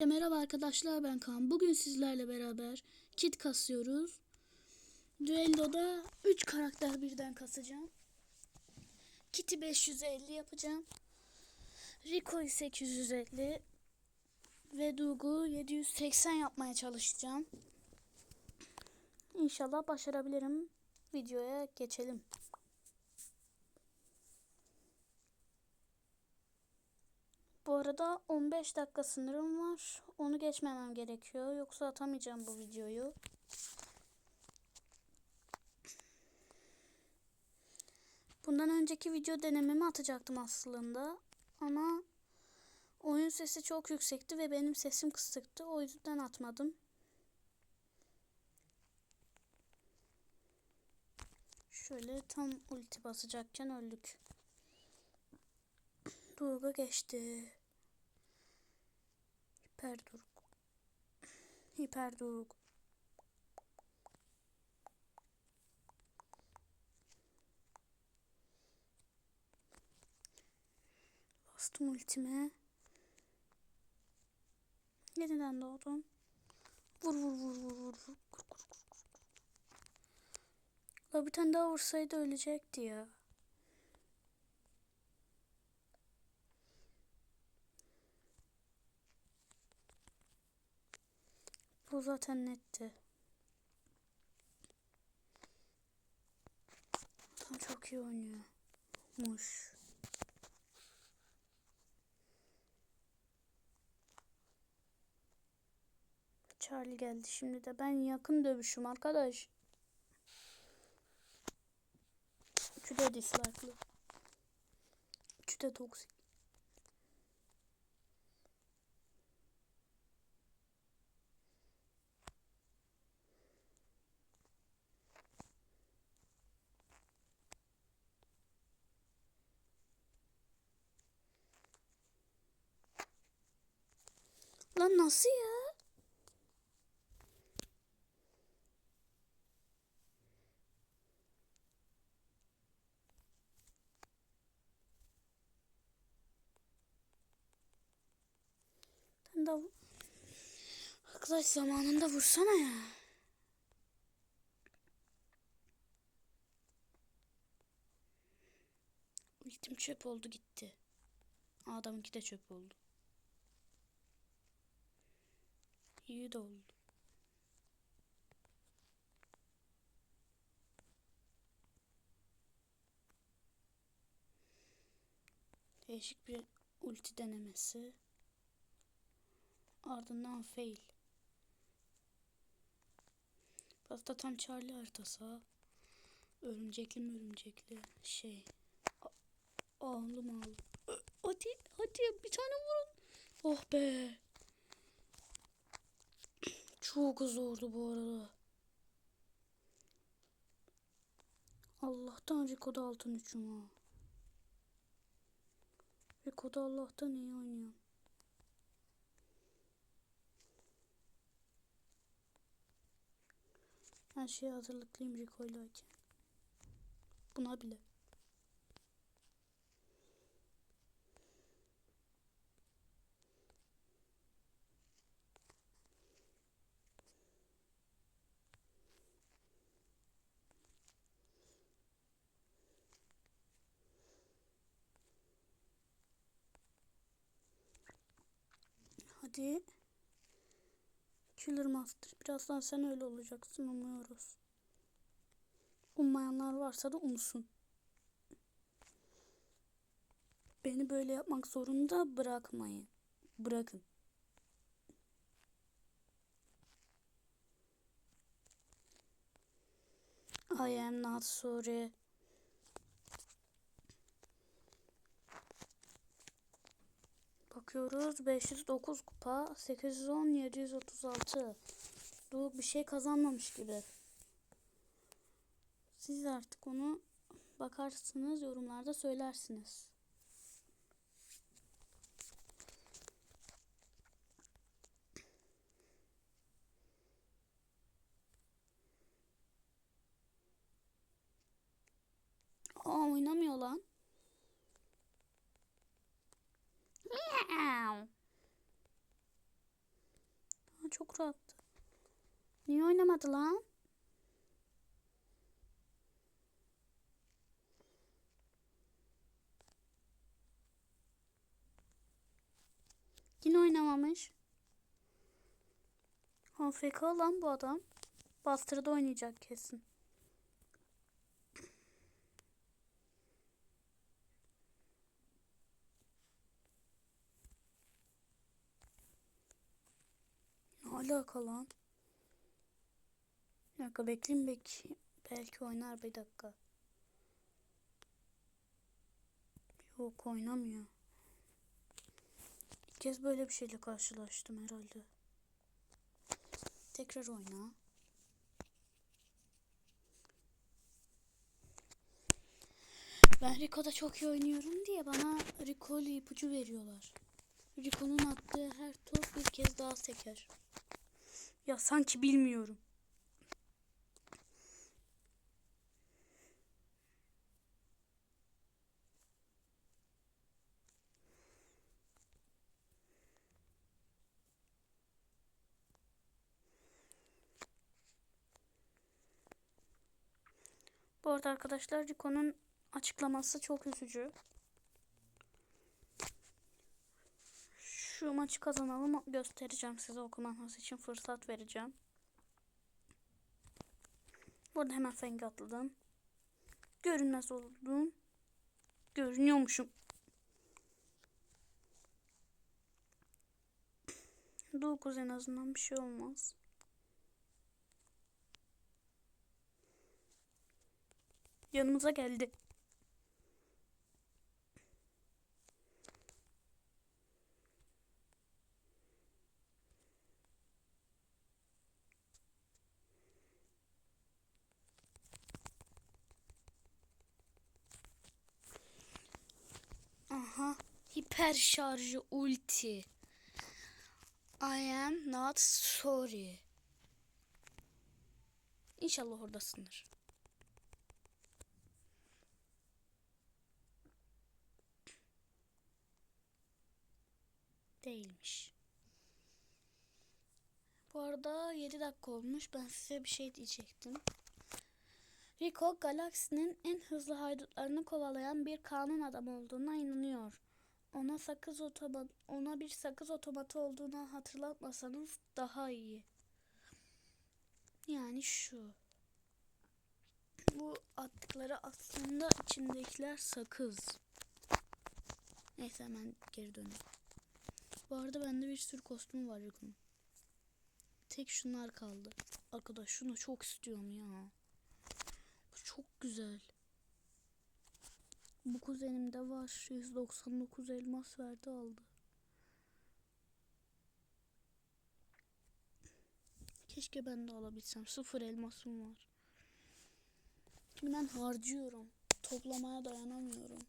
Merhaba arkadaşlar ben Kaan. Bugün sizlerle beraber kit kasıyoruz. Düelloda 3 karakter birden kasacağım. Kit'i 550 yapacağım. Rico'yu 850 ve Dug'u 780 yapmaya çalışacağım. İnşallah başarabilirim. Videoya geçelim. Bu arada 15 dakika sınırım var. Onu geçmemem gerekiyor. Yoksa atamayacağım bu videoyu. Bundan önceki video denememi atacaktım aslında. Ama oyun sesi çok yüksekti ve benim sesim kısıktı. O yüzden atmadım. Şöyle tam ulti basacakken öldük. Durga geçti. Hiper durg. Hiper durg. Bastım ultime. Yeniden doğdum. Vur vur vur vur vur. vur. La bir tane daha vursaydı ölecekti ya. Bu zaten netti. Adam çok iyi oynuyormuş. Charlie geldi şimdi de. Ben yakın dövüşüm arkadaş. Üçü de dislike'lı. Üçü de toksik. Lan nasıl ya? Ben de Arkadaş zamanında vursana ya. Ultim çöp oldu gitti. Adamınki de çöp oldu. İyi de oldu. Değişik bir ulti denemesi. Ardından fail. Fazla tam Charlie haritası. Örümcekli mi örümcekli şey. A- Ağlı mı ağlı? Ö- Hadi hadi bir tane vurun. Oh be. Çok zordu bu arada. Allah'tan Rico'da altın üçüm ha. Rico'da Allah'tan iyi oynuyorum. Her şeye hazırlıklıyım Rico'ylayken. Buna bile. Hadi. Killer Master. Birazdan sen öyle olacaksın umuyoruz. Ummayanlar varsa da umsun. Beni böyle yapmak zorunda bırakmayın. Bırakın. I am not sorry. Bakıyoruz 509 kupa 810 736 Dur bir şey kazanmamış gibi. Siz artık onu bakarsınız yorumlarda söylersiniz. Aa oynamıyor lan. Meow. çok rahattı. Niye oynamadı lan? Yine oynamamış. AFK lan bu adam. Bastırda oynayacak kesin. Alaka lan? Bir dakika bekleyin belki. Belki oynar bir dakika. Yok oynamıyor. İlk kez böyle bir şeyle karşılaştım herhalde. Tekrar oyna. Ben Rico'da çok iyi oynuyorum diye bana Rico ile ipucu veriyorlar. Rico'nun attığı her top bir kez daha seker. Ya sanki bilmiyorum. Bu arada arkadaşlar Rico'nun açıklaması çok üzücü. Şu maçı kazanalım göstereceğim size okumanız için fırsat vereceğim. Burada hemen fenge atladım. Görünmez oldum. Görünüyormuşum. Dokuz en azından bir şey olmaz. Yanımıza geldi. Aha. Hiper şarjı ulti. I am not sorry. İnşallah oradasındır. Değilmiş. Bu arada 7 dakika olmuş. Ben size bir şey diyecektim. Rico galaksinin en hızlı haydutlarını kovalayan bir kanun adamı olduğuna inanıyor. Ona sakız otomat ona bir sakız otomatı olduğunu hatırlatmasanız daha iyi. Yani şu. Bu attıkları aslında içindekiler sakız. Neyse hemen geri dönelim. Bu arada bende bir sürü kostüm var Rico'nun. Tek şunlar kaldı. Arkadaş şunu çok istiyorum ya. Çok güzel. Bu kuzenimde var. 199 elmas verdi aldı. Keşke ben de alabilsem. Sıfır elmasım var. Şimdi ben harcıyorum. Toplamaya dayanamıyorum.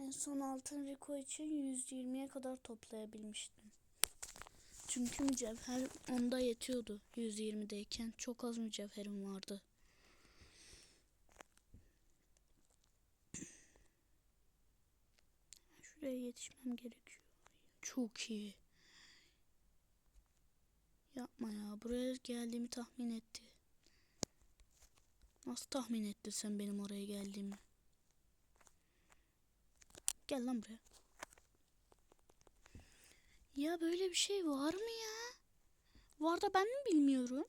En son altın Rico için 120'ye kadar toplayabilmiştim. Çünkü mücevher onda yetiyordu 120'deyken. Çok az mücevherim vardı. Şuraya yetişmem gerekiyor. Çok iyi. Yapma ya. Buraya geldiğimi tahmin etti. Nasıl tahmin ettin sen benim oraya geldiğimi? Gel lan buraya. Ya böyle bir şey var mı ya? Var da ben mi bilmiyorum?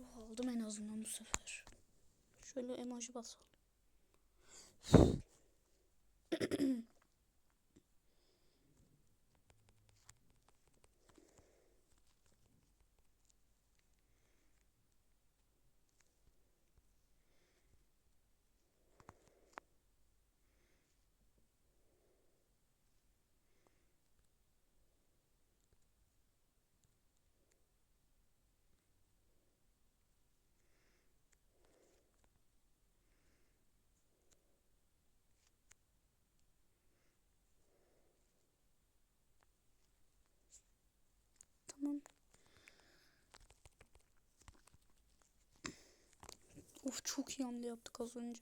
Oh, aldım en azından bu sefer. Şöyle emoji basalım. Of çok iyi hamle yaptık az önce.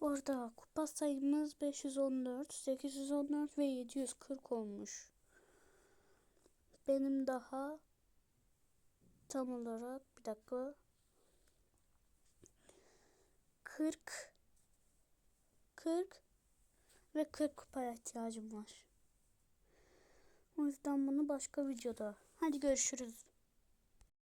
Bu arada kupa sayımız 514, 814 ve 740 olmuş. Benim daha tam olarak bir dakika 40 40 ve 40 kupaya ihtiyacım var. O yüzden bunu başka videoda. Hadi görüşürüz.